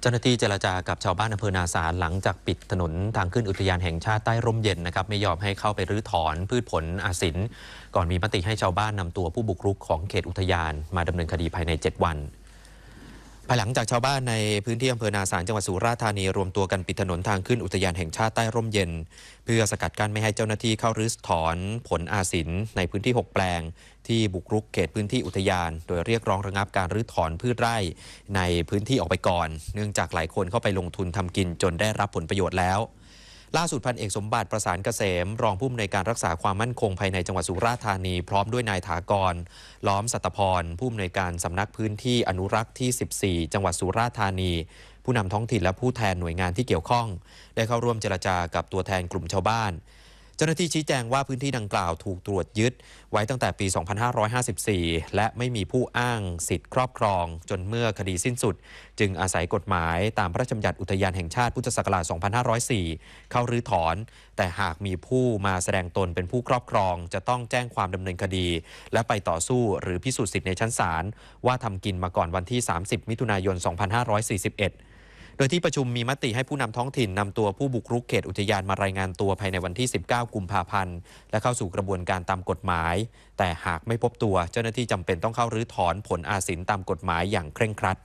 เจ้าหน้าที่เจรจากับชาวบ้านอำเภอนาสารหลังจากปิดถนนทางขึ้นอุทยานแห่งชาติใต้ร่มเย็นนะครับไม่ยอมให้เข้าไปรื้อถอนพืชผลอาศิน ก่อนมีมติให้ชาวบ้านนำตัวผู้บุกรุกของเขตอุทยาน มาดำเนินคดีภายใน 7 วัน ภายหลังจากชาวบ้านในพื้นที่อำเภอนาสารจังหวัดสุราษฎร์ธานีรวมตัวกันปิดถนนทางขึ้นอุทยานแห่งชาติใต้ร่มเย็น เพื่อสกัดกั้นไม่ให้เจ้าหน้าที่เข้ารื้อถอนผลอาศินในพื้นที่ 6 แปลง ที่บุกรุกเขตพื้นที่อุทยาน โดยเรียกร้องระงับการรื้อถอนพืชไร่ในพื้นที่ออกไปก่อน เนื่องจากหลายคนเข้าไปลงทุนทำกินจนได้รับผลประโยชน์แล้ว ล่าสุดพันเอกสมบัติประสานเกษม รองผู้อำนวยการรักษาความมั่นคงภายในจังหวัดสุราษฎร์ธานี พร้อมด้วยนายถากร ล้อมสัตพร ผู้อำนวยการสำนักพื้นที่อนุรักษ์ที่ 14 จังหวัดสุราษฎร์ธานี ผู้นำท้องถิ่นและผู้แทนหน่วยงานที่เกี่ยวข้อง ได้เข้าร่วมเจรจากับตัวแทนกลุ่มชาวบ้าน เจ้าหน้าที่ชี้แจงว่าพื้นที่ดังกล่าวถูกตรวจยึด ไว้ตั้งแต่ปี 2554 และไม่มีผู้อ้างสิทธิ์ครอบครอง จนเมื่อคดีสิ้นสุด จึงอาศัยกฎหมายตามพระราชบัญญัติอุทยานแห่งชาติพุทธศักราช 2504 เข้ารื้อถอน แต่หากมีผู้มาแสดงตนเป็นผู้ครอบครอง จะต้องแจ้งความดำเนินคดี และไปต่อสู้หรือพิสูจน์สิทธิในชั้นศาลว่าทำกินมาก่อนวันที่ 30 มิถุนายน 2541 โดยที่ประชุมมีมติให้ผู้นำท้องถิ่นนำตัวผู้บุกรุกเขตอุทยานมารายงานตัวภายในวันที่ 19 กุมภาพันธ์ และเข้าสู่กระบวนการตามกฎหมาย แต่หากไม่พบตัวเจ้าหน้าที่จำเป็นต้องเข้ารื้อถอนผลอาสินตามกฎหมายอย่างเคร่งครัด